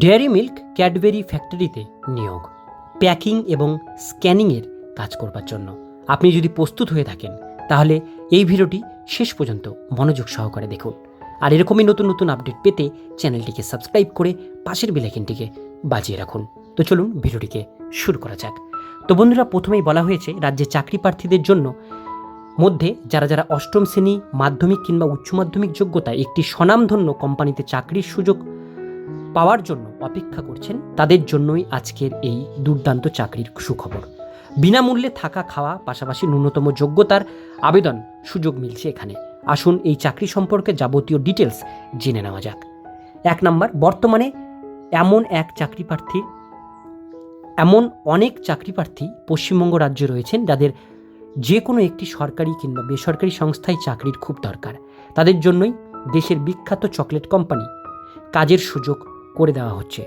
Dairy milk Cadbury ফ্যাক্টরিতে নিয়োগ, packing এবং স্ক্যানিংয়ের কাজ করবার জন্য। আপনি যদি প্রস্তুত হয়ে থাকেন, তাহলে এই ভিডিওটি শেষ পর্যন্ত মনোযোগ সহকারে দেখুন। আর এরকমই নতুন নতুন আপডেট পেতে চ্যানেলটিকে সাবস্ক্রাইব করে পাশের বেলাইকিনটিকে বাজিয়ে রাখুন। তো চলুন ভিডিওটিকে শুরু করা যাক। তো বন্ধুরা, প্রথমেই বলা হয়েছে, রাজ্যে চাকরি প্রার্থীদের জন্য মধ্যে যারা যারা অষ্টম শ্রেণি, মাধ্যমিক কিংবা উচ্চ মাধ্যমিক যোগ্যতায় একটি স্বনামধন্য কোম্পানিতে চাকরির সুযোগ পাওয়ার জন্য অপেক্ষা করছেন তাদের জন্যই আজকের এই দুর্দান্ত চাকরির সুখবর। বিনামূল্যে থাকা খাওয়া পাশাপাশি ন্যূনতম যোগ্যতার আবেদন সুযোগ মিলছে এখানে। আসুন এই চাকরি সম্পর্কে যাবতীয় ডিটেলস জেনে নেওয়া যাক। এক নম্বর, বর্তমানে এমন এক চাকরি প্রার্থী, এমন অনেক চাকরি প্রার্থী পশ্চিমবঙ্গ রাজ্যে রয়েছেন যাদের যে কোনো একটি সরকারি কিংবা বেসরকারি সংস্থায় চাকরির খুব দরকার। তাদের জন্যই দেশের বিখ্যাত চকলেট কোম্পানি কাজের সুযোগ করে দেওয়া হচ্ছে।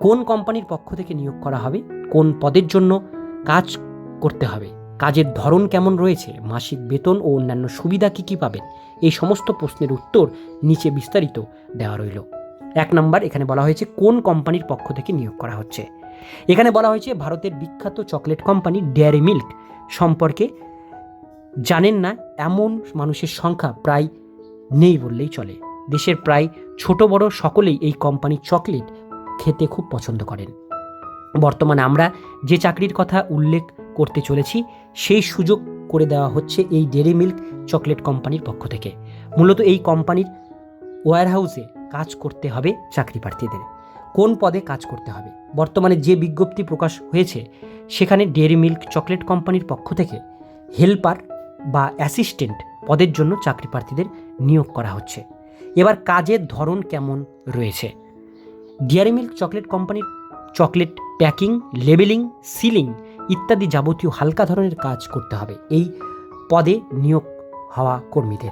কোন কোম্পানির পক্ষ থেকে নিয়োগ করা হবে, কোন পদের জন্য কাজ করতে হবে, কাজের ধরন কেমন রয়েছে, মাসিক বেতন ও অন্যান্য সুবিধা কী কী পাবেন, এই সমস্ত প্রশ্নের উত্তর নিচে বিস্তারিত দেওয়া রইল। এক নম্বর, এখানে বলা হয়েছে কোন কোম্পানির পক্ষ থেকে নিয়োগ করা হচ্ছে। এখানে বলা হয়েছে ভারতের বিখ্যাত চকলেট কোম্পানি ডেয়ারি মিল্ক সম্পর্কে জানেন না, এমন মানুষের সংখ্যা প্রায় নেই বললেই চলে। দেশের প্রায় ছোট বড় সকলেই এই কোম্পানির চকলেট খেতে খুব পছন্দ করেন। বর্তমানে আমরা যে চাকরির কথা উল্লেখ করতে চলেছি, সেই সুযোগ করে দেওয়া হচ্ছে এই ডেরি মিল্ক চকলেট কোম্পানির পক্ষ থেকে। মূলত এই কোম্পানির ওয়্যারহাউসে কাজ করতে হবে চাকরি প্রার্থীদের। কোন পদে কাজ করতে হবে? বর্তমানে যে বিজ্ঞপ্তি প্রকাশ হয়েছে, সেখানে ডেয়ারি মিল্ক চকলেট কোম্পানির পক্ষ থেকে হেল্পার বা অ্যাসিস্ট্যান্ট পদের জন্য চাকরি প্রার্থীদের নিয়োগ করা হচ্ছে। এবার কাজের ধরন কেমন রয়েছে? ডিয়ারি মিল্ক চকলেট কোম্পানির চকলেট প্যাকিং লেবেলিং সিলিং ইত্যাদি যাবতীয় হালকা ধরনের কাজ করতে হবে। এই পদে নিয়োগ হওয়া কর্মীদের।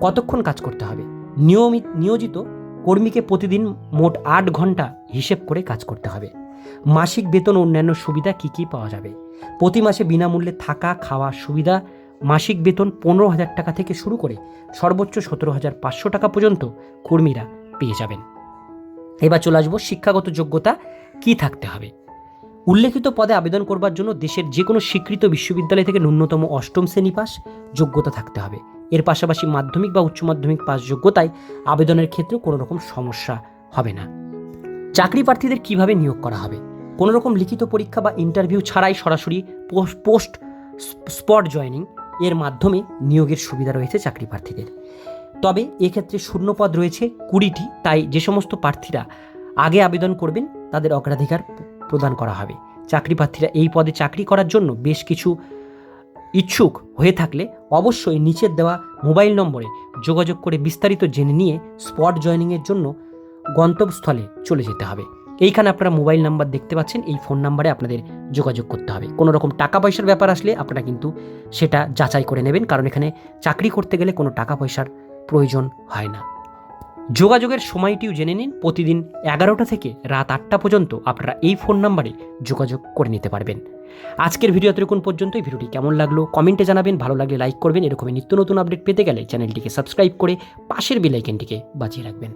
কতক্ষণ কাজ করতে হবে? নিয়মিত, নিয়োজিত কর্মীকে প্রতিদিন মোট আট ঘণ্টা হিসেব করে কাজ করতে হবে। মাসিক বেতন ও অন্যান্য সুবিধা কী কী পাওয়া যাবে? প্রতি মাসে বিনামূল্যে থাকা খাওয়া সুবিধা মাসিক বেতন পনেরো হাজার টাকা থেকে শুরু করে সর্বোচ্চ সতেরো হাজার পাঁচশো টাকা পর্যন্ত কর্মীরা পেয়ে যাবেন। এবার চলে আসব শিক্ষাগত যোগ্যতা কি থাকতে হবে। উল্লেখিত পদে আবেদন করবার জন্য দেশের যে কোনো স্বীকৃত বিশ্ববিদ্যালয় থেকে ন্যূনতম অষ্টম শ্রেণি পাস যোগ্যতা থাকতে হবে। এর পাশাপাশি মাধ্যমিক বা উচ্চ মাধ্যমিক পাস যোগ্যতায় আবেদনের ক্ষেত্রে কোনো রকম সমস্যা হবে না। চাকরি প্রার্থীদের কীভাবে নিয়োগ করা হবে? কোনো রকম লিখিত পরীক্ষা বা ইন্টারভিউ ছাড়াই সরাসরি পোস্ট স্পট জয়নিং এর মাধ্যমে নিয়োগের সুবিধা রয়েছে চাকরি প্রার্থীদের। তবে এক্ষেত্রে শূন্যপদ রয়েছে কুড়িটি, তাই যে সমস্ত প্রার্থীরা আগে আবেদন করবেন, তাদের অগ্রাধিকার প্রদান করা হবে। চাকরি প্রার্থীরা এই পদে চাকরি করার জন্য বেশ কিছু ইচ্ছুক হয়ে থাকলে অবশ্যই নিচের দেওয়া মোবাইল নম্বরে যোগাযোগ করে বিস্তারিত জেনে নিয়ে স্পট জয়নিংয়ের জন্য গন্তব্যস্থলে চলে যেতে হবে। এইখানে আপনারা মোবাইল নাম্বার দেখতে পাচ্ছেন, এই ফোন নাম্বারে আপনাদের যোগাযোগ করতে হবে। কোনো রকম টাকা পয়সার ব্যাপার আসলে আপনারা কিন্তু সেটা যাচাই করে নেবেন, কারণ এখানে চাকরি করতে গেলে কোনো টাকা পয়সার প্রয়োজন হয় না। যোগাযোগের সময়টিও জেনে নিন, প্রতিদিন এগারোটা থেকে রাত আটটা পর্যন্ত আপনারা এই ফোন নাম্বারে যোগাযোগ করে নিতে পারবেন। আজকের ভিডিও এতক্ষণ পর্যন্ত এই ভিডিওটি কেমন লাগল কমেন্টে জানাবেন, ভালো লাগলে লাইক করবেন, এরকমই নিত্য নতুন আপডেট পেতে গেলে চ্যানেলটিকে সাবস্ক্রাইব করে পাশের বেলাইকেনটিকে বাজিয়ে রাখবেন।